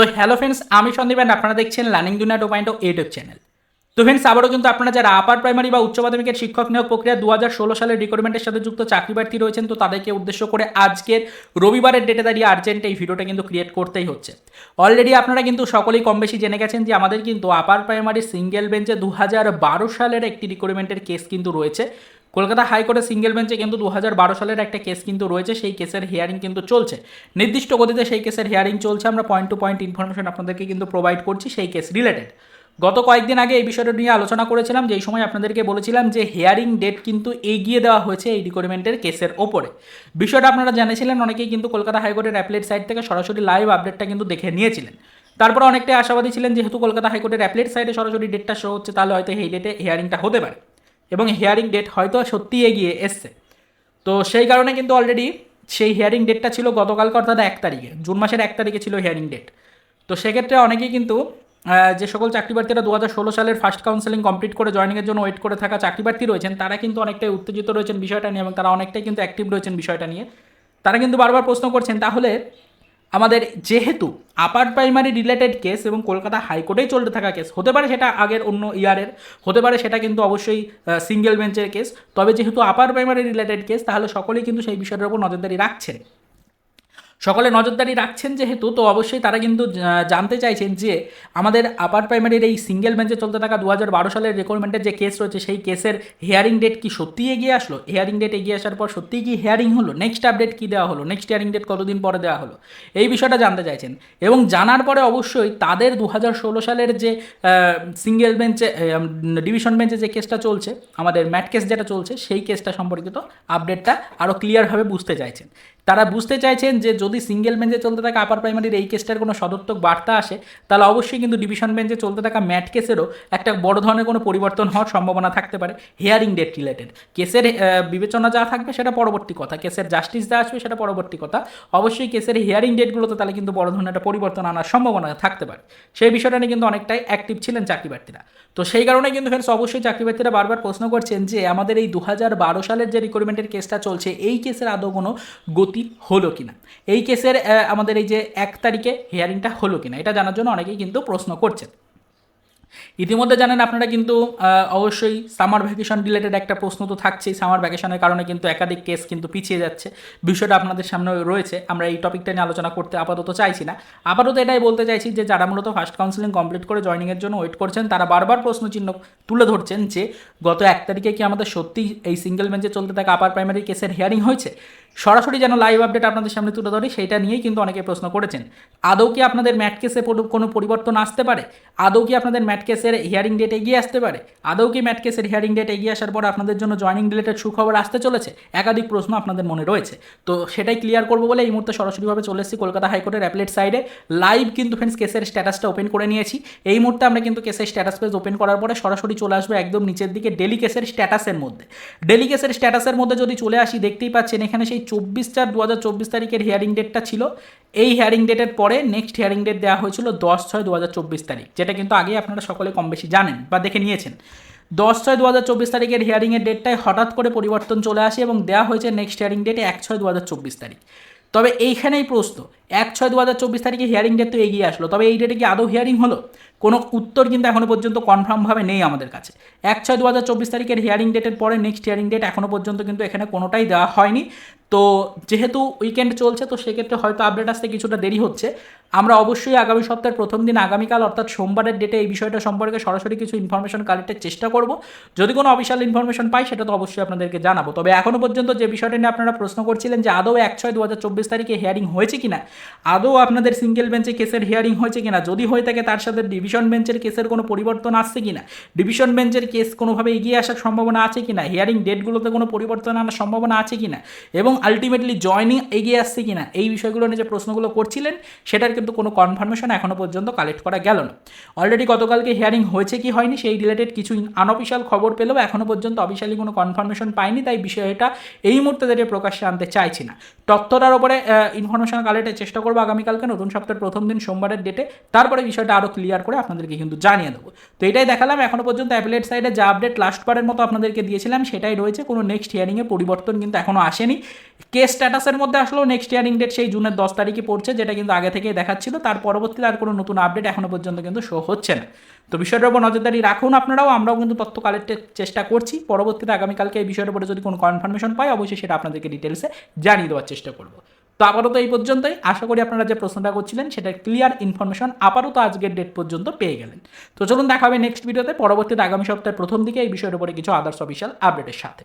তো hello friends আমি Sandeep and আপনারা দেখছেন learning Duniya two point YouTube channel তো ফ্রেন্ডস আবারও কিন্তু আপনারা যারা আপার প্রাইমারি বা উচ্চ মাধ্যমিকের শিক্ষক নিয়োগ প্রক্রিয়া দু হাজার ষোলো সালের রিক্রুটমেন্টের সাথে যুক্ত চাকরি প্রার্থী রয়েছেন, তো তাদেরকে উদ্দেশ্য করে আজকের রবিবারের ডেটে দাঁড়িয়ে আর্জেন্ট এই ভিডিওটা কিন্তু ক্রিয়েট করতেই হচ্ছে। অলরেডি আপনারা কিন্তু সকলেই কম বেশি জেনে গেছেন যে আমাদের কিন্তু আপার প্রাইমারি সিঙ্গেল বেঞ্চে দু হাজার বারো সালের একটি রিক্রুটমেন্টের কেস কিন্তু রয়েছে। কলকাতা হাইকোর্টের সিঙ্গেল বেঞ্চে কিন্তু দু হাজার বারো সালের একটা কেস কিন্তু রয়েছে, সেই কেসের হিয়ারিং কিন্তু চলছে। নির্দিষ্ট গতিতে সেই কেসের হিয়ারিং চলছে, আমরা পয়েন্ট টু পয়েন্ট ইনফরমেশন আপনাদেরকে কিন্তু প্রোভাইড করছি সেই কেস রিলেটেড গত কয়েকদিন আগে এই বিষয়টা নিয়ে আলোচনা করেছিলাম, যেই সময় আপনাদেরকে বলেছিলাম যে হিয়ারিং ডেট কিন্তু এগিয়ে দেওয়া হয়েছে এই রিকোয়ারমেন্টের কেসের ওপরে। বিষয়টা আপনারা জানিয়েছিলেন অনেকেই কিন্তু কলকাতা হাইকোর্টের অ্যাপলেট সাইট থেকে সরাসরি লাইভ আপডেটটা কিন্তু দেখে নিয়েছিলেন। তারপরে অনেকটাই আশাবাদী ছিলেন, যেহেতু কলকাতা হাইকোর্টের অ্যাপলেট সাইটে সরাসরি ডেটটা শো হচ্ছে, তাহলে হয়তো এই ডেটে হিয়ারিংটা হতে পারে। এবং হিয়ারিং ডেট হয়তো সত্যিই এগিয়ে এসছে। তো সেই কারণে কিন্তু অলরেডি সেই হিয়ারিং ডেটটা ছিল গতকালকে, অর্থাৎ এক তারিখে, জুন মাসের এক তারিখে ছিল হিয়ারিং ডেট তো সেক্ষেত্রে অনেকেই কিন্তু যে সকল চাকরি প্রার্থীরা দু হাজার ষোলো সালের ফার্স্ট কাউন্সেলিং কমপ্লিট করে জয়েনিংয়ের জন্য ওয়েট করে থাকা চাকরি প্রার্থী রয়েছেন, তারা কিন্তু অনেকটাই উত্তেজিত রয়েছেন বিষয়টা নিয়ে এবং তারা অনেকটাই কিন্তু অ্যাক্টিভ রয়েছেন বিষয়টা নিয়ে। তারা কিন্তু বারবার প্রশ্ন করছেন, তাহলে আমাদের যেহেতু আপার প্রাইমারি রিলেটেড কেস এবং কলকাতা হাইকোর্টেই চলতে থাকা কেস হতে পারে সেটা আগের অন্য ইয়ারের, হতে পারে সেটা কিন্তু অবশ্যই সিঙ্গেল বেঞ্চের কেস তবে যেহেতু আপার প্রাইমারি রিলেটেড কেস তাহলে সকলেই কিন্তু সেই বিষয়টার উপর নজরদারি রাখছেন সকলে নজরদারি রাখছেন যেহেতু, তো অবশ্যই তারা কিন্তু জানতে চাইছেন যে আমাদের আপার প্রাইমারির এই সিঙ্গেল বেঞ্চে চলতে থাকা দু হাজার বারো সালের রেকোয়ারমেন্টের যে কেস রয়েছে, সেই কেসের হিয়ারিং ডেট কি সত্যিই এগিয়ে আসলো? হিয়ারিং ডেট এগিয়ে আসার পর সত্যিই কি হিয়ারিং হলো? নেক্সট আপডেট কি দেওয়া হলো? নেক্সট হিয়ারিং ডেট কতদিন পরে দেওয়া হলো? এই বিষয়টা জানতে চাইছেন। এবং জানার পরে অবশ্যই তাদের দু হাজার ষোলো সালের যে সিঙ্গেল বেঞ্চে ডিভিশন বেঞ্চে যে কেসটা চলছে, আমাদের ম্যাট কেস যেটা চলছে, সেই কেসটা সম্পর্কিত আপডেটটা আরও ক্লিয়ারভাবে বুঝতে চাইছেন। তারা বুঝতে চাইছেন যে যদি সিঙ্গেল বেঞ্চে চলতে থাকা আপার প্রাইমারির এই কেসটার কোনো সদর্থক বার্তা আসে, তাহলে অবশ্যই কিন্তু ডিভিশন বেঞ্চে চলতে থাকা ম্যাট কেসেরও একটা বড় ধরনের কোনো পরিবর্তন হওয়ার সম্ভাবনা থাকতে পারে হিয়ারিং ডেট রিলেটেড কেসের বিবেচনা যা থাকবে সেটা পরবর্তী কথা কেসের জাস্টিস যা আসবে সেটা পরবর্তী কথা। অবশ্যই কেসের হিয়ারিং ডেটগুলোতে তাহলে কিন্তু বড় ধরনের একটা পরিবর্তন আনার সম্ভাবনা থাকতে পারে। সেই বিষয়টা নিয়ে কিন্তু অনেকটাই অ্যাক্টিভ ছিলেন চাকরি প্রার্থীরা। তো সেই কারণে কিন্তু ফ্রেন্ডস অবশ্যই চাকরি প্রার্থীরা বারবার প্রশ্ন করছেন যে, আমাদের এই দু হাজার বারো সালের যে রিক্রুটমেন্টের কেসটা চলছে, এই কেসের আদৌ কোনো গতি হলো কিনা? এই কেসের আমাদের এই যে এক তারিখে হিয়ারিংটা হলো কিনা, এটা জানার জন্য অনেকেই কিন্তু প্রশ্ন করছেন। ইতিমধ্যে জানেন আপনারা কিন্তু অবশ্যই সামার ভ্যাকেশন রিলেটেড একটা প্রশ্ন তো থাকছেই। সামার ভ্যাকেশনের কারণে কিন্তু একাধিক কেস কিন্তু পিছিয়ে যাচ্ছে। বিষয়টা আপনাদের সামনে রয়েছে। আমরা এই টপিকটা নিয়ে আলোচনা করতে আপাতত চাইছি না। আপাতত এটাই বলতে চাইছি যে, যারা মূলত ফার্স্ট কাউন্সিলিং কমপ্লিট করে জয়নিংয়ের জন্য ওয়েট করছেন, তারা বারবার প্রশ্ন চিহ্ন তুলে ধরছেন যে, গত এক তারিখে কি আমাদের সত্যি এই সিঙ্গেল বেঞ্চে চলতে থাকা আপার প্রাইমারি কেসের হিয়ারিং হয়েছে? সরাসরি যেন লাইভ আপডেট আপনাদের সামনে তুলে ধরি, সেইটা নিয়েই কিন্তু অনেকে প্রশ্ন করেছেন। আদৌ কি আপনাদের ম্যাট কেসে কোনো পরিবর্তন আসতে পারে? আদৌ কি আপনাদের ম্যাট কেসের হিয়ারিং ডেট এগিয়ে আসতে পারে। আদৌ কি ম্যাট কেসের হিয়ারিং ডেট এগিয়ে আসার পর আপনাদের জন্য জয়নিং রিলেটেড সুখবর আসতে চলেছে? একাধিক প্রশ্ন আপনাদের মনে রয়েছে। তো সেটাই ক্লিয়ার করব বলে এই মুহূর্তে সরাসরিভাবে চলে এসেছি কলকাতা হাইকোর্টের অ্যাপলেট সাইডে লাইভ কিন্তু ফ্রেন্ডস কেসের স্ট্যাটাসটা ওপেন করে নিয়েছি। এই মুহূর্তে আমরা কিন্তু কেসের স্ট্যাটাস পেজ ওপেন করার পরে সরাসরি চলে আসবে একদম নিচের দিকে ডেলি কেসের স্ট্যাটাসের মধ্যে। ডেলি কেসের স্ট্যাটাসের মধ্যে যদি চলে আসি, দেখতেই পাচ্ছেন এখানে সেই চব্বিশ চার দু হাজার চব্বিশ তারিখের হিয়ারিং ডেটটা ছিল। এই হিয়ারিং ডেটের পরে নেক্সট হিয়ারিং ডেট দেওয়া হয়েছিল দশ ছয় দু তারিখ, যেটা কিন্তু আগে আপনারা সকলে কম বেশি জানেন বা দেখে নিয়েছেন। দশ ছয় দু হাজার চব্বিশ তারিখের হিয়ারিংয়ের ডেটটায় হঠাৎ করে পরিবর্তন চলে আসে এবং দেওয়া হয়েছে নেক্সট হিয়ারিং ডেটে এক ছয় দু হাজার চব্বিশ তারিখ। তবে এইখানেই প্রশ্ন, এক ছয় দু হাজার চব্বিশ তারিখে হিয়ারিং ডেট তো এগিয়ে আসলো, তবে এই ডেটে কি আদৌ হিয়ারিং হলো? কোনো উত্তর কিন্তু এখনও পর্যন্ত কনফার্মভাবে নেই আমাদের কাছে। এক ছয় দু হাজার চব্বিশ তারিখের হিয়ারিং ডেটের পরে নেক্সট হিয়ারিং ডেট এখনও পর্যন্ত কিন্তু এখানে কোনোটাই দেওয়া হয়নি। তো যেহেতু উইকেন্ড চলছে, তো সেক্ষেত্রে হয়তো আপডেট আসতে কিছুটা দেরি হচ্ছে। আমরা অবশ্যই আগামী সপ্তাহের প্রথম দিন, আগামীকাল, অর্থাৎ সোমবারের ডেটে এই বিষয়টা সম্পর্কে সরাসরি কিছু ইনফরমেশন কালেক্টের চেষ্টা করব। যদি কোনো অফিসিয়াল ইনফরমেশন পাই, সেটা তো অবশ্যই আপনাদেরকে জানাব। তবে এখনও পর্যন্ত যে বিষয়টা নিয়ে আপনারা প্রশ্ন করছিলেন যে আদৌ এক ছয় দু হাজার চব্বিশ তারিখে হিয়ারিং হয়েছে কিনা, আদৌ আপনাদের সিঙ্গেল বেঞ্চে কেসের হিয়ারিং হয়েছে কিনা, যদি হয়ে থাকে তার সাথে ডিভিশন বেঞ্চের কেসের কোনো পরিবর্তন আসছে কিনা ডিভিশন বেঞ্চের কেস কোনোভাবে এগিয়ে আসার সম্ভাবনা আছে কিনা হিয়ারিং ডেটগুলোতে কোনো পরিবর্তন আনার সম্ভাবনা আছে কিনা, এবং আলটিমেটলি জয়নিং এগিয়ে আসছে কিনা, এই বিষয়গুলো নিয়ে যে প্রশ্নগুলো করছিলেন, সেটার কিন্তু কোনো কনফার্মেশন এখনও পর্যন্ত কালেক্ট করা গেল না। অলরেডি গতকালকে হিয়ারিং হয়েছে কি হয়নি, সেই রিলেটেড কিছু আনঅফিসিয়াল খবর পেলেও এখনও পর্যন্ত অফিসিয়ালি কোনো কনফার্মেশন পাইনি, তাই বিষয়টা এই মুহূর্তে দাঁড়িয়ে প্রকাশ্যে আনতে চাইছি না। তথ্যটার ওপরে ইনফরমেশন কালেক্টের চেষ্টা করব আগামীকালকে, নতুন সপ্তাহের প্রথম দিন সোমবারের ডেটে তারপরে বিষয়টা আরও ক্লিয়ার করে আপনাদেরকে কিন্তু জানিয়ে দেবো। তো এটাই দেখালাম এখনও পর্যন্ত অ্যাপেলেট সাইডে যা আপডেট লাস্ট বারের মতো আপনাদেরকে দিয়েছিলাম, সেটাই রয়েছে। কোনো নেক্সট হিয়ারিংয়ে পরিবর্তন কিন্তু এখনও আসেনি। কেস স্ট্যাটাসের মধ্যে আসলেও নেক্সট হিয়ারিং ডেট সেই জুনের দশ তারিখে পড়ছে, যেটা কিন্তু আগে থেকেই দেখাচ্ছিল। তার পরবর্তীতে আর কোনো নতুন আপডেট এখনও পর্যন্ত কিন্তু শো হচ্ছে না। তো বিষয়টার উপর নজরদারি রাখুন আপনারাও, আমরাও কিন্তু তথ্য কালেক্টের চেষ্টা করছি। পরবর্তীতে আগামীকালকে এই বিষয়ের উপরে যদি কোনো কনফার্মেশন পাই, অবশ্যই সেটা আপনাদেরকে ডিটেলসে জানিয়ে দেওয়ার চেষ্টা করব। তো আপাতত এই পর্যন্তই। আশা করি আপনারা যে প্রশ্নটা করছিলেন, সেটার ক্লিয়ার ইনফরমেশন আপাতত আজকের ডেট পর্যন্ত পেয়ে গেলেন। তো চলুন দেখা হবে নেক্সট ভিডিওতে পরবর্তীতে আগামী সপ্তাহের প্রথম দিকে এই বিষয়ের উপরে কিছু আদার্স অফিসিয়াল আপডেটের সাথে।